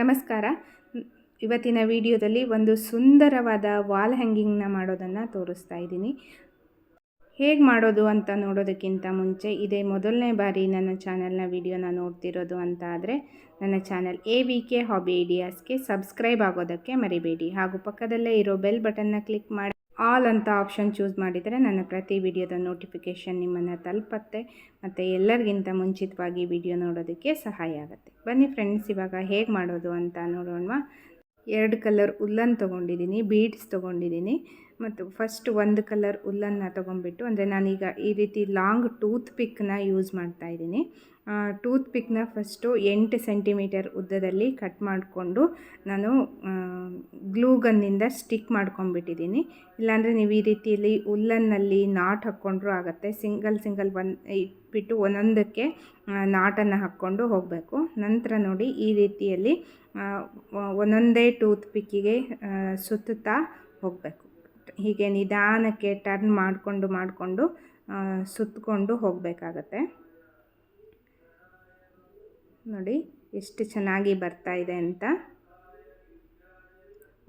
ನಮಸ್ಕಾರ. ಇವತ್ತಿನ ವಿಡಿಯೋದಲ್ಲಿ ಒಂದು ಸುಂದರವಾದ ವಾಲ್ ಹ್ಯಾಂಗಿಂಗ್ನ ಮಾಡೋದನ್ನು ತೋರಿಸ್ತಾ ಇದ್ದೀನಿ. ಹೇಗೆ ಮಾಡೋದು ಅಂತ ನೋಡೋದಕ್ಕಿಂತ ಮುಂಚೆ ಇದೇ ಮೊದಲನೇ ಬಾರಿ ನನ್ನ ಚಾನಲ್ನ ವಿಡಿಯೋನ ನೋಡ್ತಿರೋದು ಅಂತ ಆದರೆ ನನ್ನ channel A V K hobby ಐಡಿಯಾಸ್ಗೆ subscribe ಆಗೋದಕ್ಕೆ ಮರಿಬೇಡಿ. ಹಾಗೂ ಪಕ್ಕದಲ್ಲೇ ಇರೋ ಬೆಲ್ ಬಟನ್ನ ಕ್ಲಿಕ್ ಮಾಡಿ. ಆಲ್ ಅಂತ ಆಪ್ಷನ್ ಚೂಸ್ ಮಾಡಿದರೆ ನನ್ನ ಪ್ರತಿ ವಿಡಿಯೋದ ನೋಟಿಫಿಕೇಷನ್ ನಿಮ್ಮನ್ನು ತಲುಪತ್ತೆ ಮತ್ತು ಎಲ್ಲರಿಗಿಂತ ಮುಂಚಿತವಾಗಿ ವಿಡಿಯೋ ನೋಡೋದಕ್ಕೆ ಸಹಾಯ ಆಗುತ್ತೆ. ಬನ್ನಿ ಫ್ರೆಂಡ್ಸ್, ಇವಾಗ ಹೇಗೆ ಮಾಡೋದು ಅಂತ ನೋಡೋಣ ಎರಡು ಕಲರ್ ಉಲ್ಲನ್ ತೊಗೊಂಡಿದ್ದೀನಿ, ಬೀಡ್ಸ್ ತೊಗೊಂಡಿದ್ದೀನಿ. ಮತ್ತು ಫಸ್ಟ್ ಒಂದು ಕಲರ್ ಉಲ್ಲನ್ನು ತೊಗೊಂಡ್ಬಿಟ್ಟು, ಅಂದರೆ ನಾನೀಗ ಈ ರೀತಿ ಲಾಂಗ್ ಟೂತ್ ಪಿಕ್ನ ಯೂಸ್ ಮಾಡ್ತಾ ಇದ್ದೀನಿ. ಟೂತ್ ಪಿಕ್ನ ಫಸ್ಟು ಎಂಟು ಸೆಂಟಿಮೀಟರ್ ಉದ್ದದಲ್ಲಿ ಕಟ್ ಮಾಡಿಕೊಂಡು ನಾನು ಗ್ಲೂಗನ್ನಿಂದ ಸ್ಟಿಕ್ ಮಾಡ್ಕೊಂಡ್ಬಿಟ್ಟಿದ್ದೀನಿ. ಇಲ್ಲಾಂದರೆ ನೀವು ಈ ರೀತಿಯಲ್ಲಿ ಉಲ್ಲನ್ನಲ್ಲಿ ನಾಟ್ ಹಾಕ್ಕೊಂಡ್ರೂ ಆಗುತ್ತೆ. ಸಿಂಗಲ್ ಸಿಂಗಲ್ ಒನ್ ಇಟ್ಬಿಟ್ಟು ಒಂದೊಂದಕ್ಕೆ ನಾಟನ್ನು ಹಾಕ್ಕೊಂಡು ಹೋಗಬೇಕು. ನಂತರ ನೋಡಿ ಈ ರೀತಿಯಲ್ಲಿ ಒಂದೊಂದೇ ಟೂತ್ ಪಿಕ್ಕಿಗೆ ಸುತ್ತುತ್ತಾ ಹೋಗಬೇಕು. ಹೀಗೆ ನಿಧಾನಕ್ಕೆ ಟರ್ನ್ ಮಾಡಿಕೊಂಡು ಮಾಡಿಕೊಂಡು ಸುತ್ತಕೊಂಡು ಹೋಗಬೇಕಾಗತ್ತೆ. ನೋಡಿ ಎಷ್ಟು ಚೆನ್ನಾಗಿ ಬರ್ತಾ ಇದೆ ಅಂತ.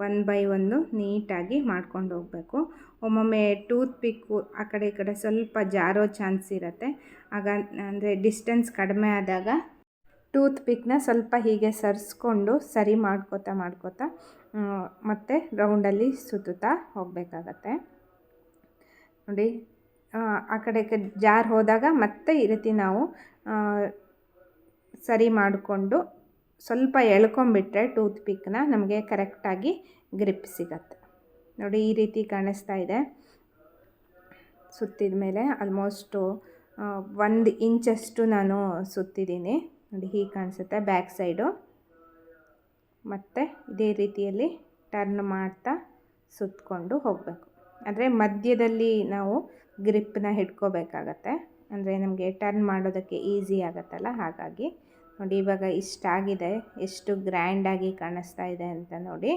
ಒನ್ ಬೈ ಒಂದು ನೀಟಾಗಿ ಮಾಡ್ಕೊಂಡು ಹೋಗಬೇಕು. ಒಮ್ಮೊಮ್ಮೆ ಟೂತ್ ಪಿಕ್ಕು ಆ ಕಡೆ, ಈ ಕಡೆ ಸ್ವಲ್ಪ ಜಾರೋ ಚಾನ್ಸ್ ಇರುತ್ತೆ. ಆಗ, ಅಂದರೆ ಡಿಸ್ಟೆನ್ಸ್ ಕಡಿಮೆ ಆದಾಗ ಟೂತ್ ಪಿಕ್ನ ಸ್ವಲ್ಪ ಹೀಗೆ ಸರಿಸ್ಕೊಂಡು ಸರಿ ಮಾಡ್ಕೋತಾ ಮಾಡ್ಕೋತಾ ಮತ್ತೆ ರೌಂಡಲ್ಲಿ ಸುತ್ತುತ್ತಾ ಹೋಗಬೇಕಾಗತ್ತೆ. ನೋಡಿ, ಆ ಕಡೆ ಜಾರ್ ಹೋದಾಗ ಮತ್ತೆ ಈ ರೀತಿ ನಾವು ಸರಿ ಮಾಡಿಕೊಂಡು ಸ್ವಲ್ಪ ಎಳ್ಕೊಂಬಿಟ್ರೆ ಟೂತ್ ಪಿಕ್ನ ನಮಗೆ ಕರೆಕ್ಟಾಗಿ ಗ್ರಿಪ್ ಸಿಗತ್ತೆ. ನೋಡಿ, ಈ ರೀತಿ ಕಾಣಿಸ್ತಾ ಇದೆ. ಸುತ್ತಿದ ಮೇಲೆ ಆಲ್ಮೋಸ್ಟು ಒಂದು ಇಂಚಷ್ಟು ನಾನು ಸುತ್ತಿದ್ದೀನಿ. ನೋಡಿ ಹೀಗೆ ಕಾಣಿಸುತ್ತೆ ಬ್ಯಾಕ್ ಸೈಡು ಮತ್ತು ಇದೇ ರೀತಿಯಲ್ಲಿ ಟರ್ನ್ ಮಾಡ್ತಾ ಸುತ್ತಕೊಂಡು ಹೋಗಬೇಕು. ಅಂದರೆ ಮಧ್ಯದಲ್ಲಿ ನಾವು ಗ್ರಿಪ್ಪನ್ನ ಹಿಡ್ಕೋಬೇಕಾಗತ್ತೆ. ಅಂದರೆ ನಮಗೆ ಟರ್ನ್ ಮಾಡೋದಕ್ಕೆ ಈಸಿ ಆಗುತ್ತಲ್ಲ, ಹಾಗಾಗಿ. ನೋಡಿ ಇವಾಗ ಇಷ್ಟಾಗಿದೆ, ಎಷ್ಟು ಗ್ರ್ಯಾಂಡಾಗಿ ಕಾಣಿಸ್ತಾ ಇದೆ ಅಂತ ನೋಡಿ.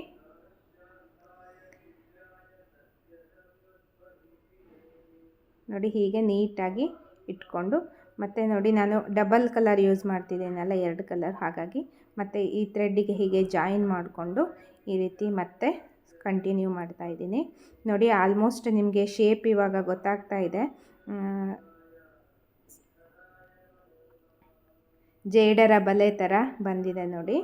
ನೋಡಿ ಹೀಗೆ ನೀಟಾಗಿ ಇಟ್ಕೊಂಡು ಮತ್ತು ನೋಡಿ ನಾನು ಡಬಲ್ ಕಲರ್ ಯೂಸ್ ಮಾಡ್ತಿದ್ದೀನಲ್ಲ ಎರಡು ಕಲರ್ ಹಾಗಾಗಿ ಮತ್ತು ಈ ಥ್ರೆಡ್ಡಿಗೆ ಹೀಗೆ ಜಾಯಿನ್ ಮಾಡಿಕೊಂಡು ಈ ರೀತಿ ಮತ್ತೆ ಕಂಟಿನ್ಯೂ ಮಾಡ್ತಾ ಇದ್ದೀನಿ. ನೋಡಿ ಆಲ್ಮೋಸ್ಟ್ ನಿಮಗೆ ಶೇಪ್ ಇವಾಗ ಗೊತ್ತಾಗ್ತಾ ಇದೆ. ಜೇಡರ ಬಲೆ ಥರ ಬಂದಿದೆ ನೋಡಿ.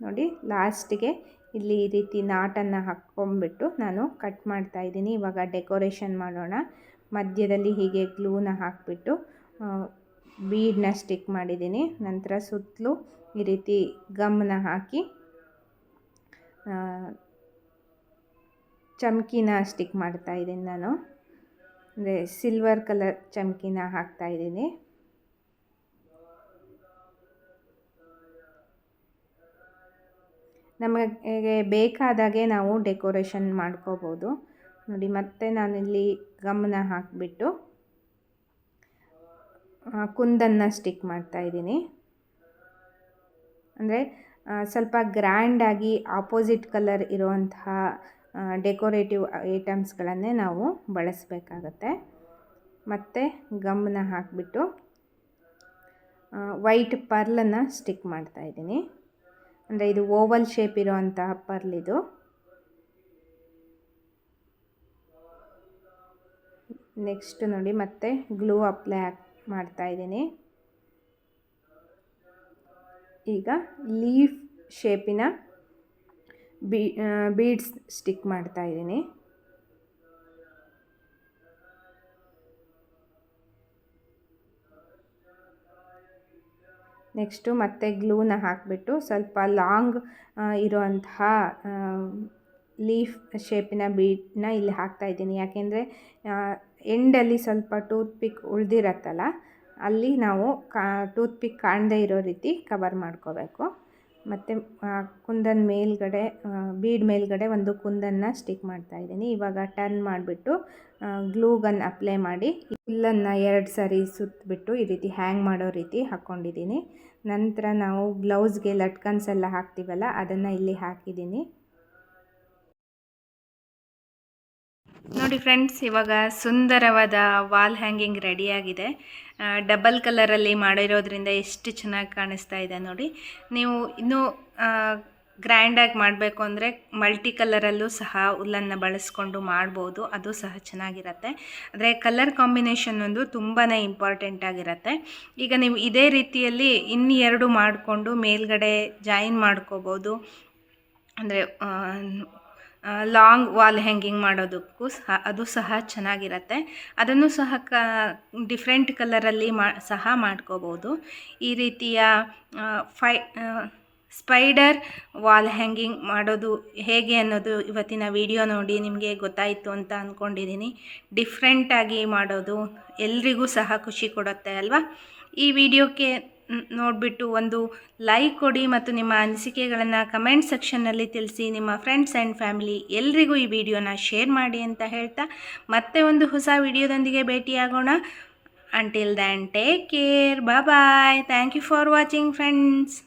ನೋಡಿ ಲಾಸ್ಟಿಗೆ ಇಲ್ಲಿ ಈ ರೀತಿ ನಾಟನ್ನು ಹಾಕ್ಕೊಂಬಿಟ್ಟು ನಾನು ಕಟ್ ಮಾಡ್ತಾ ಇದ್ದೀನಿ. ಇವಾಗ ಡೆಕೋರೇಷನ್ ಮಾಡೋಣ. ಮಧ್ಯದಲ್ಲಿ ಹೀಗೆ ಗ್ಲೂನ ಹಾಕಿಬಿಟ್ಟು ಬೀಡನ್ನ ಸ್ಟಿಕ್ ಮಾಡಿದ್ದೀನಿ. ನಂತರ ಸುತ್ತಲೂ ಈ ರೀತಿ ಗಮ್ನ ಹಾಕಿ ಚಮ್ಕಿನ ಸ್ಟಿಕ್ ಮಾಡ್ತಾ ಇದ್ದೀನಿ ನಾನು. ಅಂದರೆ ಸಿಲ್ವರ್ ಕಲರ್ ಚಮ್ಕಿನ ಹಾಕ್ತಾ ಇದ್ದೀನಿ. ನಮಗೆ ಬೇಕಾದಾಗೆ ನಾವು ಡೆಕೋರೇಷನ್ ಮಾಡ್ಕೋಬೋದು. ನೋಡಿ, ಮತ್ತೆ ನಾನಿಲ್ಲಿ ಗಮನ ಹಾಕಿಬಿಟ್ಟು ಕುಂದನ್ನು ಸ್ಟಿಕ್ ಮಾಡ್ತಾ ಇದ್ದೀನಿ. ಅಂದರೆ ಸ್ವಲ್ಪ ಗ್ರ್ಯಾಂಡಾಗಿ ಆಪೋಸಿಟ್ ಕಲರ್ ಇರುವಂತಹ ಡೆಕೋರೇಟಿವ್ ಐಟಮ್ಸ್ಗಳನ್ನೇ ನಾವು ಬಳಸಬೇಕಾಗತ್ತೆ. ಮತ್ತು ಗಮ್ನ ಹಾಕಿಬಿಟ್ಟು ವೈಟ್ ಪರ್ಲನ್ನು ಸ್ಟಿಕ್ ಮಾಡ್ತಾ ಇದ್ದೀನಿ. ಅಂದರೆ ಇದು ಓವಲ್ ಶೇಪ್ ಇರೋವಂತಹ ಪರ್ಲ್ ಇದು. ನೆಕ್ಸ್ಟ್ ನೋಡಿ ಮತ್ತೆ ಗ್ಲೂ ಅಪ್ಲೈ ಮಾಡ್ತಾ ಇದ್ದೀನಿ. ಈಗ ಲೀಫ್ ಶೇಪಿನ ಬೀಡ್ಸ್ ಸ್ಟಿಕ್ ಮಾಡ್ತಾ ಇದ್ದೀನಿ. ನೆಕ್ಸ್ಟು ಮತ್ತೆ ಗ್ಲೂನ ಹಾಕಿಬಿಟ್ಟು ಸ್ವಲ್ಪ ಲಾಂಗ್ ಇರುವಂತಹ ಲೀಫ್ ಶೇಪಿನ ಬೀಡನ್ನ ಇಲ್ಲಿ ಹಾಕ್ತಾ ಇದ್ದೀನಿ. ಯಾಕೆಂದರೆ ಎಂಡಲ್ಲಿ ಸ್ವಲ್ಪ ಟೂತ್ ಪಿಕ್ ಉಳಿದಿರತ್ತಲ್ಲ, ಅಲ್ಲಿ ನಾವು ಕಾ ಟೂತ್ ಪಿಕ್ ಕಾಣದೇ ಇರೋ ರೀತಿ ಕವರ್ ಮಾಡ್ಕೋಬೇಕು. ಮತ್ತು ಕುಂದನ್ ಮೇಲ್ಗಡೆ ಬೀಡ್ ಮೇಲ್ಗಡೆ ಒಂದು ಕುಂದನ್ನು ಸ್ಟಿಕ್ ಮಾಡ್ತಾ ಇದ್ದೀನಿ. ಇವಾಗ ಟರ್ನ್ ಮಾಡಿಬಿಟ್ಟು ಗ್ಲೂ ಗನ್ ಅಪ್ಲೈ ಮಾಡಿ, ಹುಲ್ಲನ್ನು ಎರಡು ಸಾರಿ ಸುತ್ತಬಿಟ್ಟು ಈ ರೀತಿ ಹ್ಯಾಂಗ್ ಮಾಡೋ ರೀತಿ ಹಾಕ್ಕೊಂಡಿದ್ದೀನಿ ನಂತರ ನಾವು ಬ್ಲೌಸ್ಗೆ ಲಟ್ಕನ್ಸ್ ಎಲ್ಲ ಹಾಕ್ತೀವಲ್ಲ, ಅದನ್ನು ಇಲ್ಲಿ ಹಾಕಿದ್ದೀನಿ. ನೋಡಿ ಫ್ರೆಂಡ್ಸ್ ಇವಾಗ ಸುಂದರವಾದ ವಾಲ್ ಹ್ಯಾಂಗಿಂಗ್ ರೆಡಿಯಾಗಿದೆ ಡಬಲ್ ಕಲರಲ್ಲಿ ಮಾಡಿರೋದ್ರಿಂದ ಎಷ್ಟು ಚೆನ್ನಾಗಿ ಕಾಣಿಸ್ತಾ ಇದೆ ನೋಡಿ. ನೀವು ಇನ್ನೂ ಗ್ರ್ಯಾಂಡಾಗಿ ಮಾಡಬೇಕು ಅಂದರೆ ಮಲ್ಟಿ ಕಲರಲ್ಲೂ ಸಹ ಹುಲ್ಲನ್ನು ಬಳಸ್ಕೊಂಡು ಮಾಡ್ಬೋದು. ಅದು ಸಹ ಚೆನ್ನಾಗಿರುತ್ತೆ. ಆದರೆ ಕಲರ್ ಕಾಂಬಿನೇಷನ್ ಒಂದು ತುಂಬಾ ಇಂಪಾರ್ಟೆಂಟ್ ಆಗಿರುತ್ತೆ. ಈಗ ನೀವು ಇದೇ ರೀತಿಯಲ್ಲಿ ಇನ್ನು ಎರಡು ಮಾಡಿಕೊಂಡು ಮೇಲ್ಗಡೆ ಜಾಯಿನ್ ಮಾಡ್ಕೋಬೋದು. ಅಂದರೆ ಲಾಂಗ್ ವಾಲ್ ಹ್ಯಾಂಗಿಂಗ್ ಮಾಡೋದಕ್ಕೂ ಸಹ ಅದು ಸಹ ಚೆನ್ನಾಗಿರತ್ತೆ. ಅದನ್ನು ಸಹ ಕ ಡಿಫ್ರೆಂಟ್ ಕಲರಲ್ಲಿ ಮಾ, ಸಹ ಮಾಡ್ಕೋಬೋದು. ಈ ರೀತಿಯ ಫೈ ಸ್ಪೈಡರ್ ವಾಲ್ ಹ್ಯಾಂಗಿಂಗ್ ಮಾಡೋದು ಹೇಗೆ ಅನ್ನೋದು ಇವತ್ತಿನ ವಿಡಿಯೋ ನೋಡಿ ನಿಮಗೆ ಗೊತ್ತಾಯಿತು ಅಂತ ಅಂದ್ಕೊಂಡಿದ್ದೀನಿ ಡಿಫ್ರೆಂಟಾಗಿ ಮಾಡೋದು ಎಲ್ರಿಗೂ ಸಹ ಖುಷಿ ಕೊಡುತ್ತೆ ಅಲ್ವಾ? ಈ ವಿಡಿಯೋಕ್ಕೆ ನೋಡಿಬಿಟ್ಟು ಒಂದು ಲೈಕ್ ಕೊಡಿ ಮತ್ತು ನಿಮ್ಮ ಅನಿಸಿಕೆಗಳನ್ನು ಕಮೆಂಟ್ ಸೆಕ್ಷನ್ನಲ್ಲಿ ತಿಳಿಸಿ. ನಿಮ್ಮ ಫ್ರೆಂಡ್ಸ್ ಆ್ಯಂಡ್ ಫ್ಯಾಮಿಲಿ ಎಲ್ರಿಗೂ ಈ ವಿಡಿಯೋನ ಶೇರ್ ಮಾಡಿ ಅಂತ ಹೇಳ್ತಾ ಮತ್ತೆ ಒಂದು ಹೊಸ ವಿಡಿಯೋದೊಂದಿಗೆ ಭೇಟಿಯಾಗೋಣ. Until then take care bye thank you for watching friends